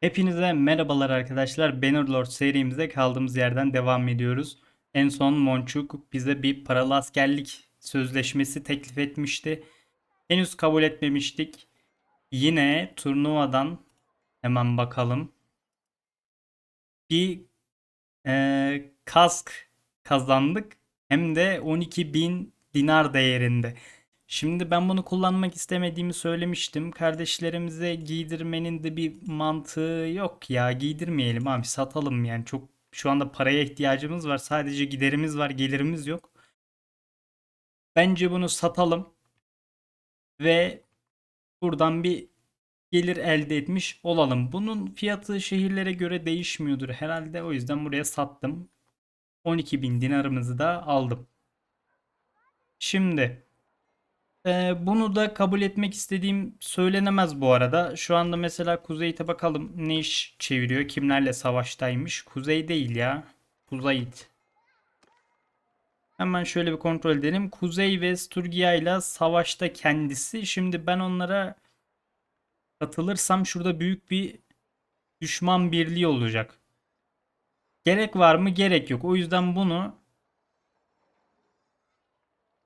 Hepinize merhabalar arkadaşlar. Bannerlord serimize kaldığımız yerden devam ediyoruz. En son Monçuk bize bir paralı askerlik sözleşmesi teklif etmişti. Henüz kabul etmemiştik. Yine turnuvadan hemen bakalım. Bir eee, kask kazandık. Hem de 12.000 dinar değerinde. Şimdi ben bunu kullanmak istemediğimi söylemiştim. Kardeşlerimize giydirmenin de bir mantığı yok ya. Giydirmeyelim abi satalım yani. Çok şu anda paraya ihtiyacımız var. Sadece giderimiz var, gelirimiz yok. Bence bunu satalım ve buradan bir gelir elde etmiş olalım. Bunun fiyatı şehirlere göre değişmiyordur herhalde. O yüzden buraya sattım. 12.000 dinarımızı da aldım. Şimdi ee, bunu da kabul etmek istediğim söylenemez bu arada. Şu anda mesela Kuzeyit'e bakalım ne iş çeviriyor, kimlerle savaştaymış. Kuzey değil ya. Kuzeyit. Hemen şöyle bir kontrol edelim. Kuzey ve Sturgia ile savaşta kendisi. Şimdi ben onlara katılırsam şurada büyük bir düşman birliği olacak. Gerek var mı? Gerek yok. O yüzden bunu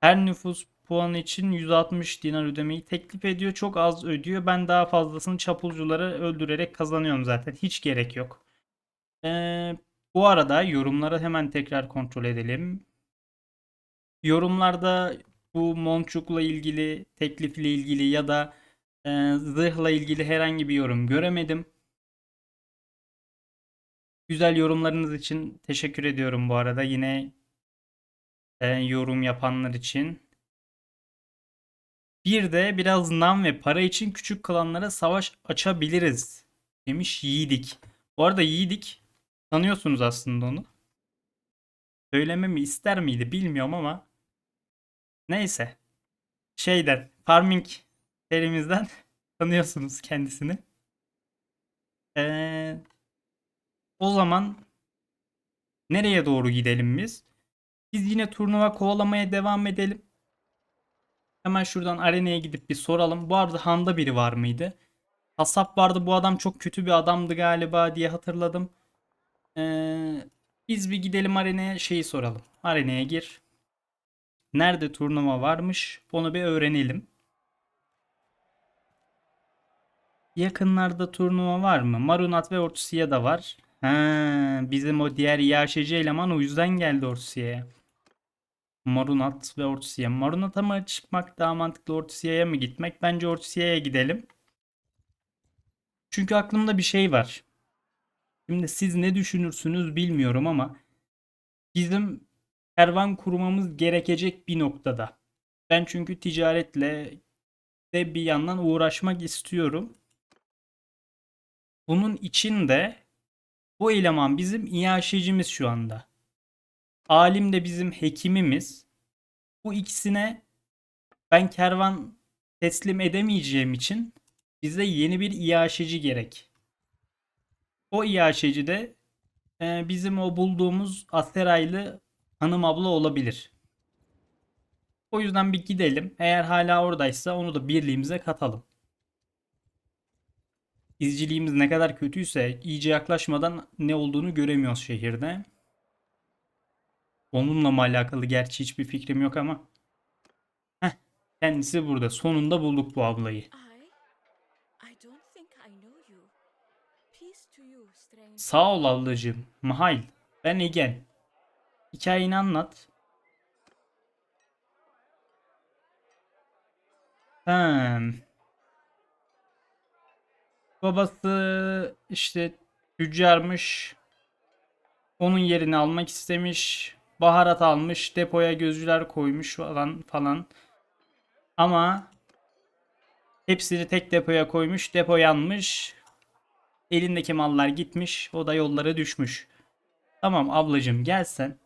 her nüfus puanı için 160 dinar ödemeyi teklif ediyor. Çok az ödüyor. Ben daha fazlasını çapulcuları öldürerek kazanıyorum zaten. Hiç gerek yok. Ee, bu arada yorumları hemen tekrar kontrol edelim. Yorumlarda bu Monçuk'la ilgili, teklifle ilgili ya da e, zırhla ilgili herhangi bir yorum göremedim. Güzel yorumlarınız için teşekkür ediyorum bu arada. Yine e, yorum yapanlar için. Bir de biraz nam ve para için küçük klanlara savaş açabiliriz demiş Yiğidik. Bu arada Yiğidik tanıyorsunuz aslında onu. Söylememi ister miydi bilmiyorum ama neyse. Şeyden Farming serimizden tanıyorsunuz kendisini. Ee, o zaman nereye doğru gidelim biz? Biz yine turnuva kovalamaya devam edelim. Hemen şuradan arenaya gidip bir soralım. Bu arada Han'da biri var mıydı? Kasap vardı. Bu adam çok kötü bir adamdı galiba diye hatırladım. Ee, biz bir gidelim arenaya şeyi soralım. Arenaya gir. Nerede turnuva varmış? Onu bir öğrenelim. Yakınlarda turnuva var mı? Marunat ve Ortusiya da var. Ha, bizim o diğer yaşıcı eleman o yüzden geldi Ortusiya'ya. Marunat ve Ortusiya. Marunat'a mı çıkmak daha mantıklı Ortusiya'ya mı gitmek? Bence Ortusiya'ya gidelim. Çünkü aklımda bir şey var. Şimdi siz ne düşünürsünüz bilmiyorum ama bizim kervan kurmamız gerekecek bir noktada. Ben çünkü ticaretle de bir yandan uğraşmak istiyorum. Bunun için de bu eleman bizim iaşecimiz şu anda. Alim de bizim hekimimiz. Bu ikisine ben kervan teslim edemeyeceğim için bize yeni bir iaşeci gerek. O iaşeci de e, bizim o bulduğumuz Aseraylı hanım abla olabilir. O yüzden bir gidelim. Eğer hala oradaysa onu da birliğimize katalım. İzciliğimiz ne kadar kötüyse iyice yaklaşmadan ne olduğunu göremiyoruz şehirde. Onunla mı alakalı gerçi hiçbir fikrim yok ama. Heh, kendisi burada. Sonunda bulduk bu ablayı. Sağ ol ablacığım. Mahail. Ben Egen. Hikayeni anlat. Hmm. Babası işte tüccarmış. Onun yerini almak istemiş. Baharat almış. Depoya gözcüler koymuş falan falan. Ama hepsini tek depoya koymuş. Depo yanmış. Elindeki mallar gitmiş. O da yollara düşmüş. Tamam ablacığım gel sen.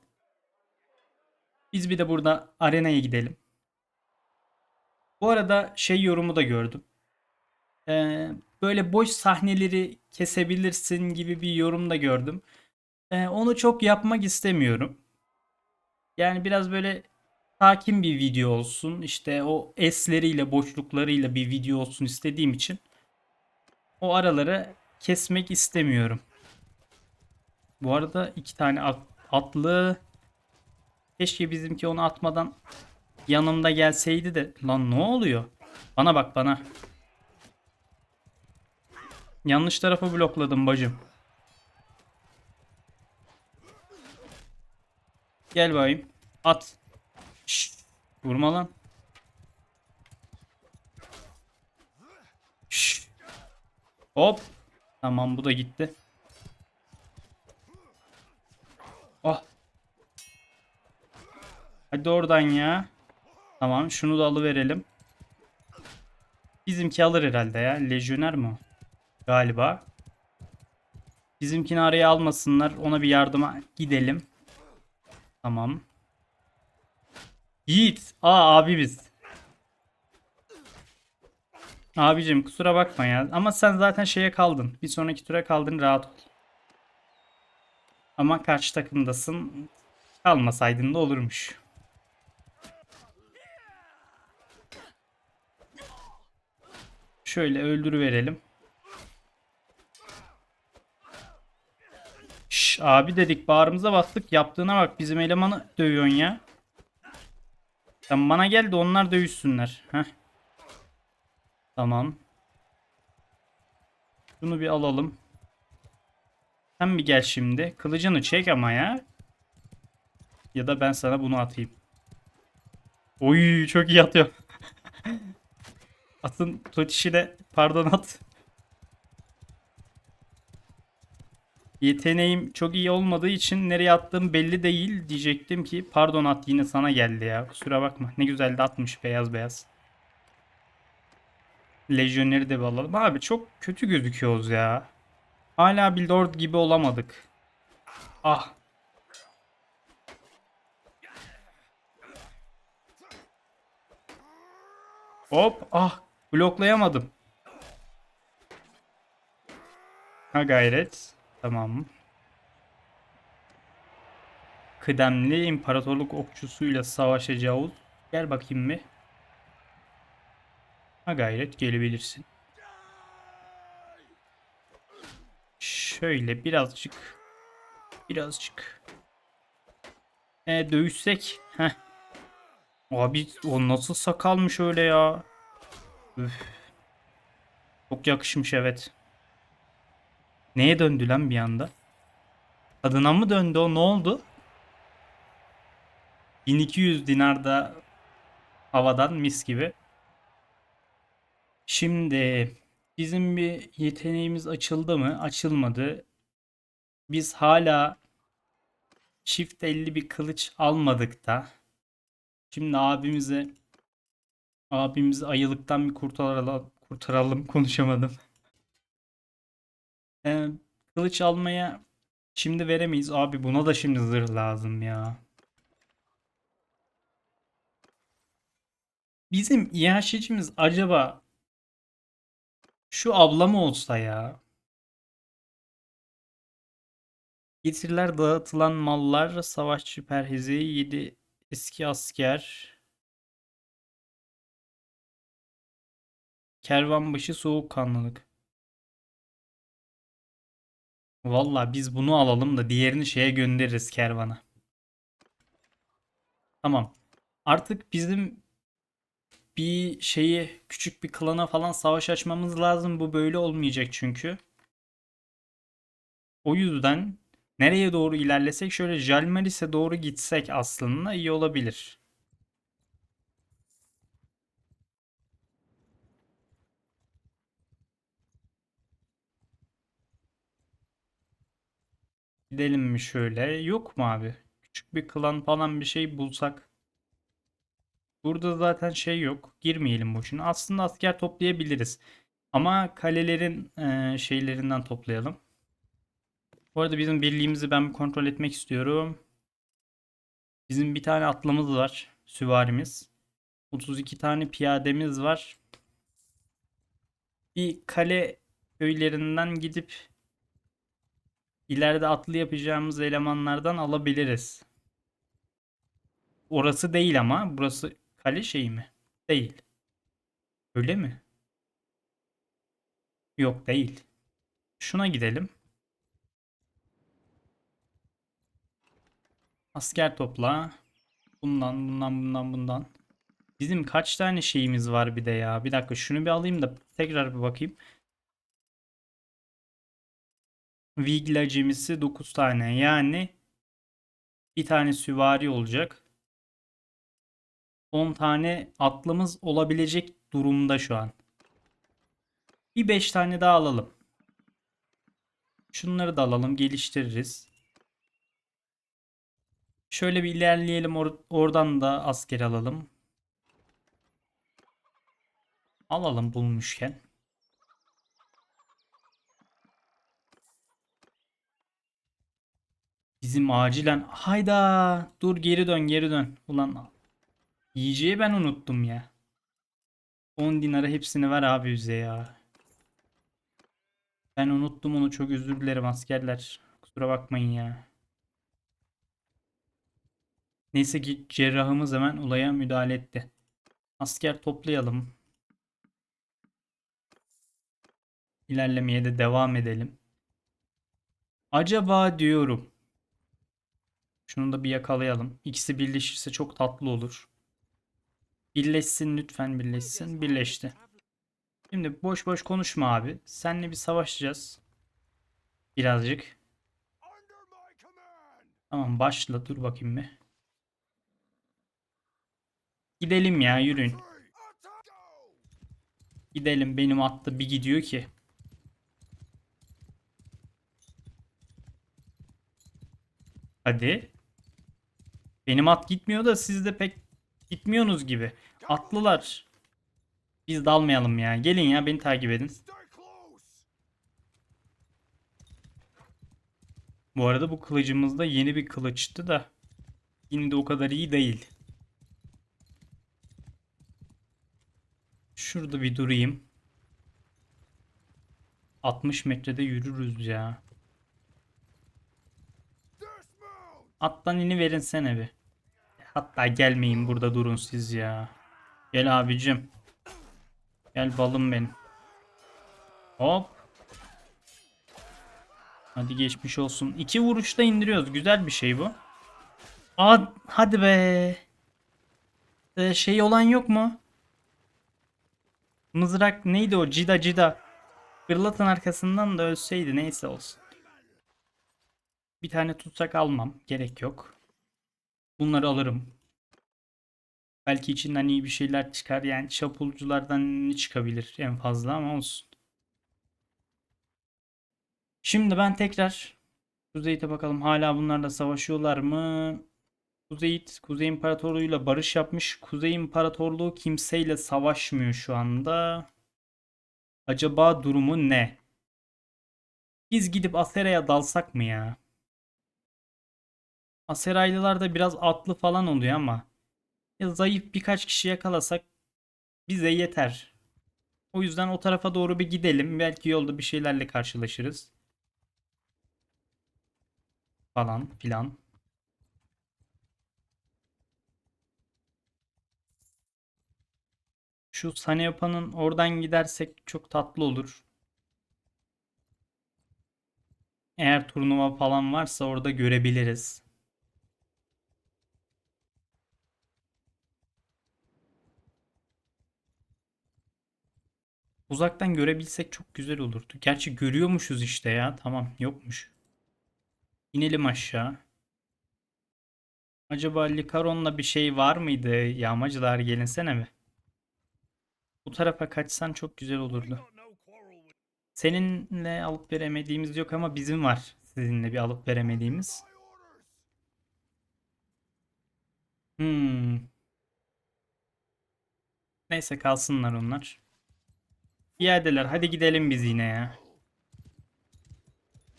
Biz bir de burada arenaya gidelim. Bu arada şey yorumu da gördüm. Ee, böyle boş sahneleri kesebilirsin gibi bir yorum da gördüm. Ee, onu çok yapmak istemiyorum. Yani biraz böyle sakin bir video olsun. İşte o esleriyle, boşluklarıyla bir video olsun istediğim için o araları kesmek istemiyorum. Bu arada iki tane at- atlı. Keşke bizimki onu atmadan yanımda gelseydi de. Lan ne oluyor? Bana bak bana. Yanlış tarafı blokladım bacım. Gel bayım. At. Şşş. Vurma lan. Şşş. Hop. Tamam bu da gitti. Oh. Hadi oradan ya. Tamam şunu da alıverelim. Bizimki alır herhalde ya. Lejyoner mi? Galiba. Bizimkini araya almasınlar. Ona bir yardıma gidelim. Tamam. Yiğit. Aa abi biz. Abicim kusura bakma ya. Ama sen zaten şeye kaldın. Bir sonraki tura kaldın rahat ol. Ama karşı takımdasın. Kalmasaydın da olurmuş. Şöyle öldürüverelim. Abi dedik bağrımıza bastık. Yaptığına bak bizim elemanı dövüyorsun ya. Sen bana gel de onlar dövüşsünler. Heh. Tamam. Şunu bir alalım. Sen bir gel şimdi. Kılıcını çek ama ya. Ya da ben sana bunu atayım. Oy çok iyi atıyor. Atın tutuşu de pardon at. Yeteneğim çok iyi olmadığı için nereye attığım belli değil diyecektim ki pardon at yine sana geldi ya kusura bakma ne güzel de atmış beyaz beyaz. Lejyoneri de alalım. Abi çok kötü gözüküyoruz ya. Hala bir lord gibi olamadık. Ah. Hop ah bloklayamadım. Ha gayret. Tamam. Kıdemli imparatorluk okçusuyla savaşacağız. Gel bakayım bir. Ha gayret gelebilirsin. Şöyle birazcık. Birazcık. E, dövüşsek. Heh. Abi o nasıl sakalmış öyle ya. Üf. Çok yakışmış evet. Neye döndü lan bir anda? Kadına mı döndü o ne oldu? 1200 dinar da havadan mis gibi. Şimdi bizim bir yeteneğimiz açıldı mı? Açılmadı. Biz hala çift elli bir kılıç almadık da. Şimdi abimize abimizi ayılıktan bir kurtaralım. Kurtaralım konuşamadım. Ee, kılıç almaya şimdi veremeyiz. Abi buna da şimdi zırh lazım ya. Bizim İHŞ'cimiz acaba şu abla mı olsa ya? Getiriler dağıtılan mallar, savaşçı perhizi, 7 eski asker, kervanbaşı soğukkanlılık. Valla biz bunu alalım da diğerini şeye göndeririz kervana. Tamam. Artık bizim bir şeyi küçük bir klana falan savaş açmamız lazım. Bu böyle olmayacak çünkü. O yüzden nereye doğru ilerlesek şöyle Jalmaris'e doğru gitsek aslında iyi olabilir. Gidelim mi şöyle? Yok mu abi? Küçük bir klan falan bir şey bulsak. Burada zaten şey yok. Girmeyelim boşuna. Aslında asker toplayabiliriz. Ama kalelerin e, şeylerinden toplayalım. Bu arada bizim birliğimizi ben bir kontrol etmek istiyorum. Bizim bir tane atlımız var. Süvarimiz. 32 tane piyademiz var. Bir kale köylerinden gidip ileride atlı yapacağımız elemanlardan alabiliriz. Orası değil ama burası kale şeyi mi? Değil. Öyle mi? Yok değil. Şuna gidelim. Asker topla. Bundan, bundan, bundan, bundan. Bizim kaç tane şeyimiz var bir de ya. Bir dakika şunu bir alayım da tekrar bir bakayım. Vigla gemisi 9 tane. Yani bir tane süvari olacak. 10 tane atlımız olabilecek durumda şu an. Bir 5 tane daha alalım. Şunları da alalım, geliştiririz. Şöyle bir ilerleyelim or- oradan da asker alalım. Alalım bulmuşken. Bizim acilen hayda dur geri dön geri dön. Ulan yiyeceği ben unuttum ya. 10 dinara hepsini ver abi bize ya. Ben unuttum onu çok özür dilerim askerler. Kusura bakmayın ya. Neyse ki cerrahımız hemen olaya müdahale etti. Asker toplayalım. İlerlemeye de devam edelim. Acaba diyorum. Şunu da bir yakalayalım. İkisi birleşirse çok tatlı olur. Birleşsin lütfen birleşsin. Birleşti. Şimdi boş boş konuşma abi. Seninle bir savaşacağız. Birazcık. Tamam başla dur bakayım bir. Gidelim ya yürüyün. Gidelim benim atlı bir gidiyor ki. Hadi. Benim at gitmiyor da siz de pek gitmiyorsunuz gibi. Atlılar. Biz dalmayalım ya. Gelin ya beni takip edin. Bu arada bu kılıcımız da yeni bir kılıçtı da yine de o kadar iyi değil. Şurada bir durayım. 60 metrede yürürüz ya. Attan ini verinsene bir. Hatta gelmeyin burada durun siz ya. Gel abicim. Gel balım benim. Hop. Hadi geçmiş olsun. İki vuruşta indiriyoruz. Güzel bir şey bu. Aa, hadi be. Ee, şey olan yok mu? Mızrak neydi o? Cida cida. Gırlatın arkasından da ölseydi neyse olsun. Bir tane tutsak almam. Gerek yok. Bunları alırım. Belki içinden iyi bir şeyler çıkar. Yani çapulculardan ne çıkabilir en fazla ama olsun. Şimdi ben tekrar Kuzeyit'e bakalım. Hala bunlarla savaşıyorlar mı? Kuzeyit, Kuzey İmparatorluğu'yla barış yapmış. Kuzey İmparatorluğu kimseyle savaşmıyor şu anda. Acaba durumu ne? Biz gidip Asera'ya dalsak mı ya? Aseraylılar da biraz atlı falan oluyor ama ya zayıf birkaç kişi yakalasak bize yeter. O yüzden o tarafa doğru bir gidelim. Belki yolda bir şeylerle karşılaşırız. Falan filan. Şu Sanepa'nın oradan gidersek çok tatlı olur. Eğer turnuva falan varsa orada görebiliriz. Uzaktan görebilsek çok güzel olurdu. Gerçi görüyormuşuz işte ya. Tamam yokmuş. İnelim aşağı. Acaba Likaron'la bir şey var mıydı? Yağmacılar gelinsene mi? Bu tarafa kaçsan çok güzel olurdu. Seninle alıp veremediğimiz yok ama bizim var. Sizinle bir alıp veremediğimiz. Hmm. Neyse kalsınlar onlar. İadeler hadi gidelim biz yine ya.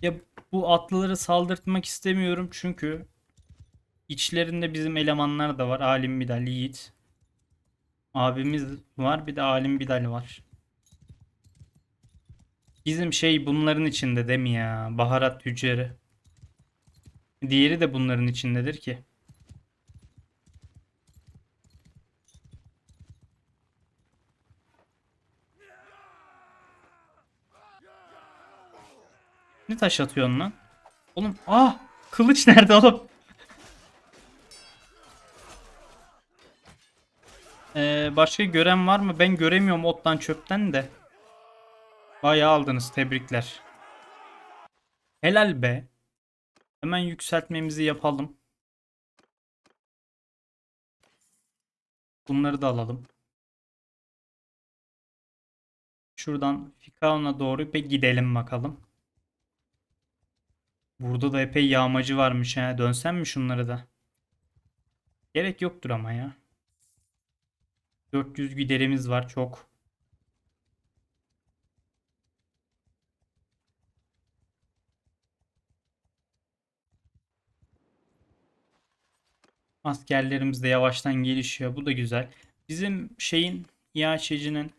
Ya bu atlıları saldırtmak istemiyorum çünkü içlerinde bizim elemanlar da var. Alim Bidal, Yiğit. Abimiz var bir de Alim Bidal var. Bizim şey bunların içinde değil mi ya? Baharat tüccarı. Diğeri de bunların içindedir ki. Ne taş atıyorsun lan? Oğlum ah kılıç nerede oğlum? Ee, başka gören var mı? Ben göremiyorum ottan çöpten de. Bayağı aldınız tebrikler. Helal be. Hemen yükseltmemizi yapalım. Bunları da alalım. Şuradan Fikaun'a doğru bir gidelim bakalım. Burada da epey yağmacı varmış ha. Dönsem mi şunları da? Gerek yoktur ama ya. 400 giderimiz var çok. Askerlerimiz de yavaştan gelişiyor. Bu da güzel. Bizim şeyin İHÇ'cinin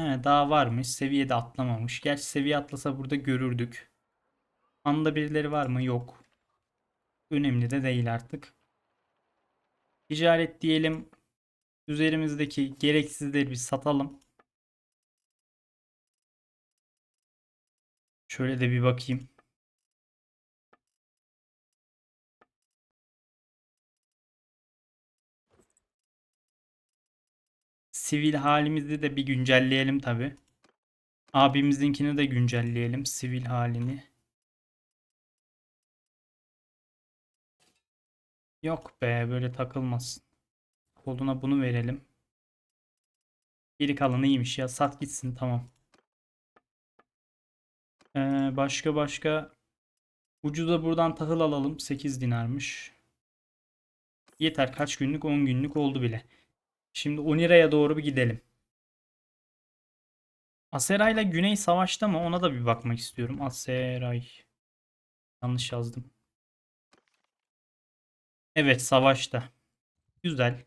He, daha varmış. Seviyede atlamamış. Gerçi seviye atlasa burada görürdük. Anda birileri var mı? Yok. Önemli de değil artık. Ticaret diyelim. Üzerimizdeki gereksizleri bir satalım. Şöyle de bir bakayım. Sivil halimizi de bir güncelleyelim tabi. Abimizinkini de güncelleyelim. Sivil halini. Yok be böyle takılmasın. Koluna bunu verelim. Geri kalanı iyiymiş ya. Sat gitsin tamam. Ee, başka başka ucuza buradan tahıl alalım. 8 dinarmış. Yeter kaç günlük? 10 günlük oldu bile. Şimdi Onira'ya doğru bir gidelim. Aseray ile Güney savaşta mı? Ona da bir bakmak istiyorum. Aseray. Yanlış yazdım. Evet savaşta. Güzel.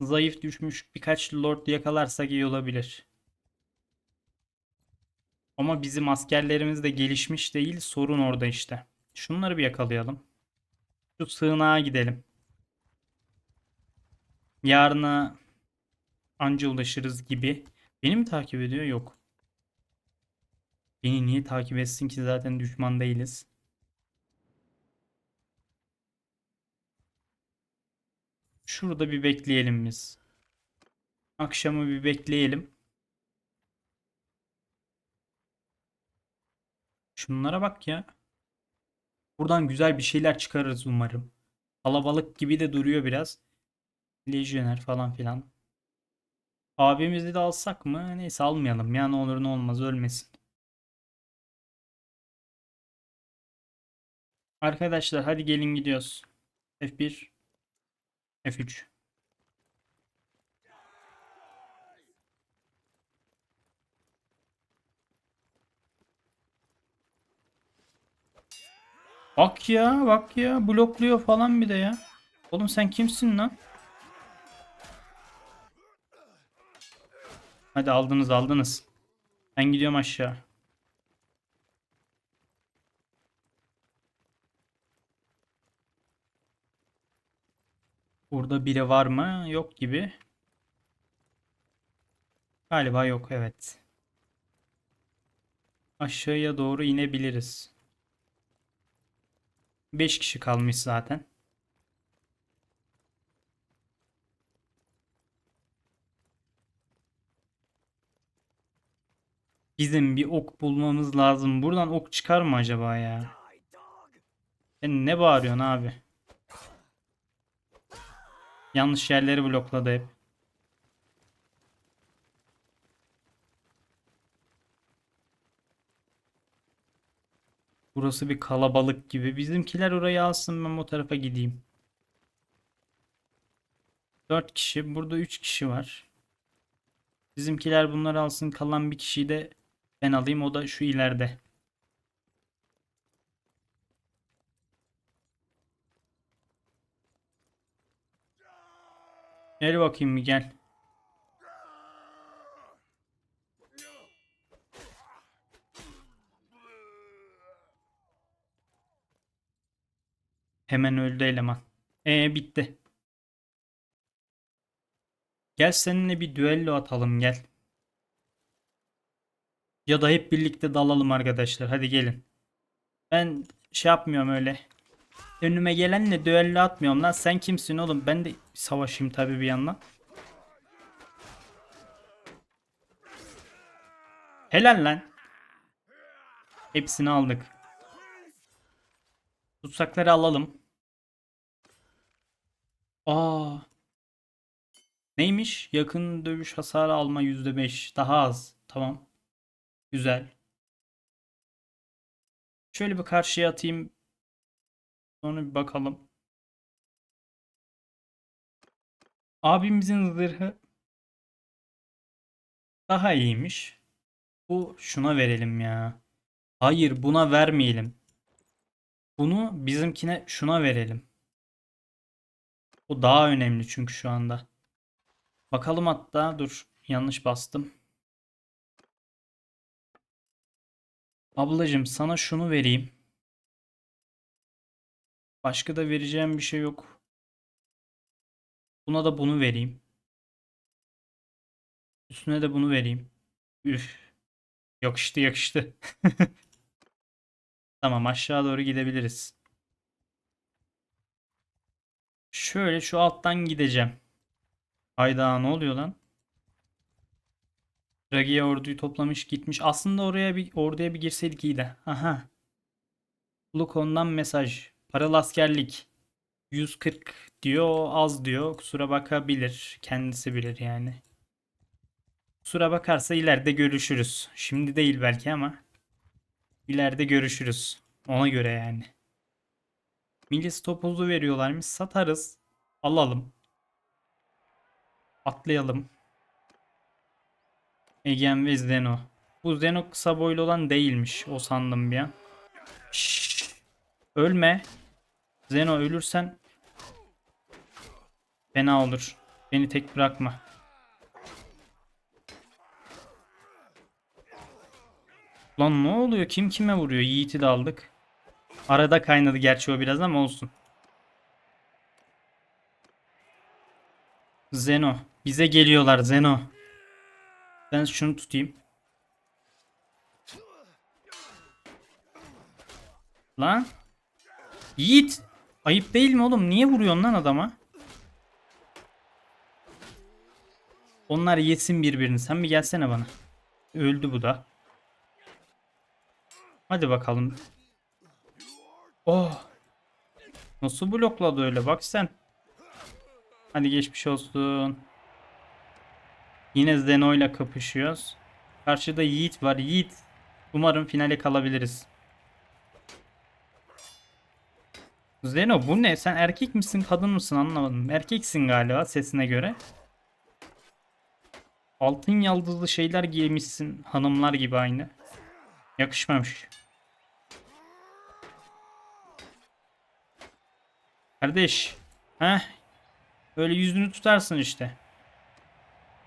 Zayıf düşmüş birkaç lord yakalarsak iyi olabilir. Ama bizim askerlerimiz de gelişmiş değil. Sorun orada işte. Şunları bir yakalayalım. Şu sığınağa gidelim. Yarına anca ulaşırız gibi. Beni mi takip ediyor? Yok. Beni niye takip etsin ki zaten düşman değiliz. Şurada bir bekleyelim biz. Akşamı bir bekleyelim. Şunlara bak ya. Buradan güzel bir şeyler çıkarırız umarım. Kalabalık gibi de duruyor biraz. Lejyoner falan filan. Abimizi de alsak mı? Neyse almayalım ya ne olur ne olmaz ölmesin. Arkadaşlar hadi gelin gidiyoruz. F1 F3 Bak ya bak ya blokluyor falan bir de ya. Oğlum sen kimsin lan? Hadi aldınız aldınız. Ben gidiyorum aşağı. Burada biri var mı? Yok gibi. Galiba yok evet. Aşağıya doğru inebiliriz. 5 kişi kalmış zaten. Bizim bir ok bulmamız lazım. Buradan ok çıkar mı acaba ya? Sen ne bağırıyorsun abi? Yanlış yerleri blokladı hep. Burası bir kalabalık gibi. Bizimkiler orayı alsın ben o tarafa gideyim. 4 kişi. Burada 3 kişi var. Bizimkiler bunları alsın. Kalan bir kişiyi de ben alayım. O da şu ileride. Gel bakayım bir gel. Hemen öldü eleman. E bitti. Gel seninle bir düello atalım gel. Ya da hep birlikte dalalım arkadaşlar. Hadi gelin. Ben şey yapmıyorum öyle. Önüme gelenle düello atmıyorum lan. Sen kimsin oğlum? Ben de savaşayım tabii bir yandan. Helal lan. Hepsini aldık. Tutsakları alalım. Aa. Neymiş? Yakın dövüş hasarı alma %5. Daha az. Tamam. Güzel. Şöyle bir karşıya atayım. Sonra bir bakalım. Abimizin zırhı daha iyiymiş. Bu şuna verelim ya. Hayır buna vermeyelim. Bunu bizimkine şuna verelim. O daha önemli çünkü şu anda. Bakalım hatta dur yanlış bastım. Ablacım sana şunu vereyim. Başka da vereceğim bir şey yok. Buna da bunu vereyim. Üstüne de bunu vereyim. Üf. Yakıştı yakıştı. Tamam aşağı doğru gidebiliriz. Şöyle şu alttan gideceğim. Hayda ne oluyor lan? Ragia orduyu toplamış gitmiş. Aslında oraya bir orduya bir girseydik iyi de. Aha. Lukon'dan mesaj. Paralı askerlik. 140 diyor az diyor. Kusura bakabilir. Kendisi bilir yani. Kusura bakarsa ileride görüşürüz. Şimdi değil belki ama. İleride görüşürüz. Ona göre yani. Milis topuzu veriyorlarmış. Satarız. Alalım. Atlayalım. Egen ve Zeno. Bu Zeno kısa boylu olan değilmiş. O sandım bir an. Şşş. Ölme. Zeno ölürsen fena olur. Beni tek bırakma. Lan ne oluyor? Kim kime vuruyor? Yiğit'i de aldık. Arada kaynadı gerçi o biraz ama olsun. Zeno. Bize geliyorlar Zeno. Ben şunu tutayım. Lan. Yiğit. Ayıp değil mi oğlum? Niye vuruyorsun lan adama? Onlar yesin birbirini. Sen bir gelsene bana. Öldü bu da. Hadi bakalım. Oh. Nasıl blokladı öyle bak sen. Hadi geçmiş olsun. Yine Zeno ile kapışıyoruz. Karşıda Yiğit var. Yiğit. Umarım finale kalabiliriz. Zeno bu ne? Sen erkek misin kadın mısın anlamadım. Erkeksin galiba sesine göre. Altın yaldızlı şeyler giymişsin hanımlar gibi aynı. Yakışmamış. Kardeş. Heh. Öyle yüzünü tutarsın işte.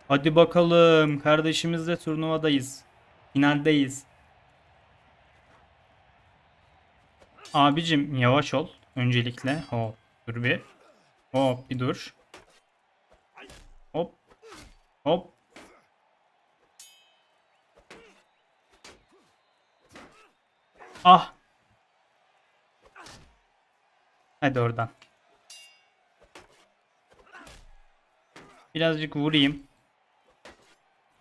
Hadi bakalım. Kardeşimizle turnuvadayız. Finaldeyiz. Abicim yavaş ol. Öncelikle. Hop. Dur bir. Hop bir dur. Hop. Hop. Ah. Hadi oradan. Birazcık vurayım.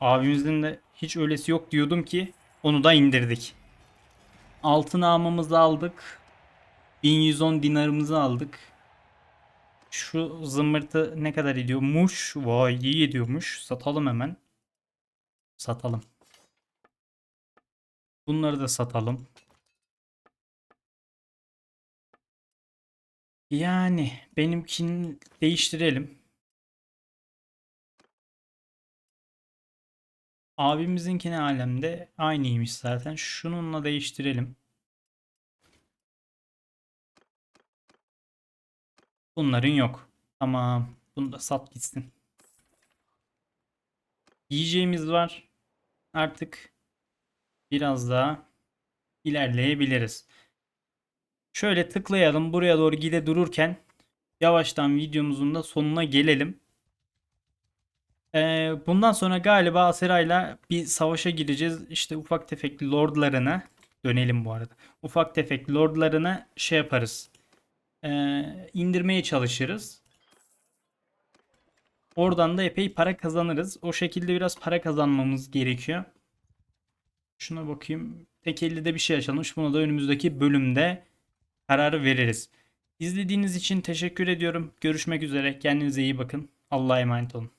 Abimizin de hiç öylesi yok diyordum ki onu da indirdik. Altın almamızı aldık. 1110 dinarımızı aldık. Şu zımbırtı ne kadar ediyormuş? Vay iyi ediyormuş. Satalım hemen. Satalım. Bunları da satalım. Yani benimkini değiştirelim. Abimizinkine alemde aynıymış zaten. Şununla değiştirelim. Bunların yok. Tamam. Bunu da sat gitsin. Yiyeceğimiz var. Artık biraz daha ilerleyebiliriz. Şöyle tıklayalım. Buraya doğru gide dururken yavaştan videomuzun da sonuna gelelim. Ee, bundan sonra galiba Asera'yla bir savaşa gireceğiz. İşte ufak tefek lordlarına dönelim bu arada. Ufak tefek lordlarına şey yaparız. Ee, indirmeye çalışırız. Oradan da epey para kazanırız. O şekilde biraz para kazanmamız gerekiyor. Şuna bakayım. Tek elde de bir şey açılmış. Bunu da önümüzdeki bölümde kararı veririz. İzlediğiniz için teşekkür ediyorum. Görüşmek üzere. Kendinize iyi bakın. Allah'a emanet olun.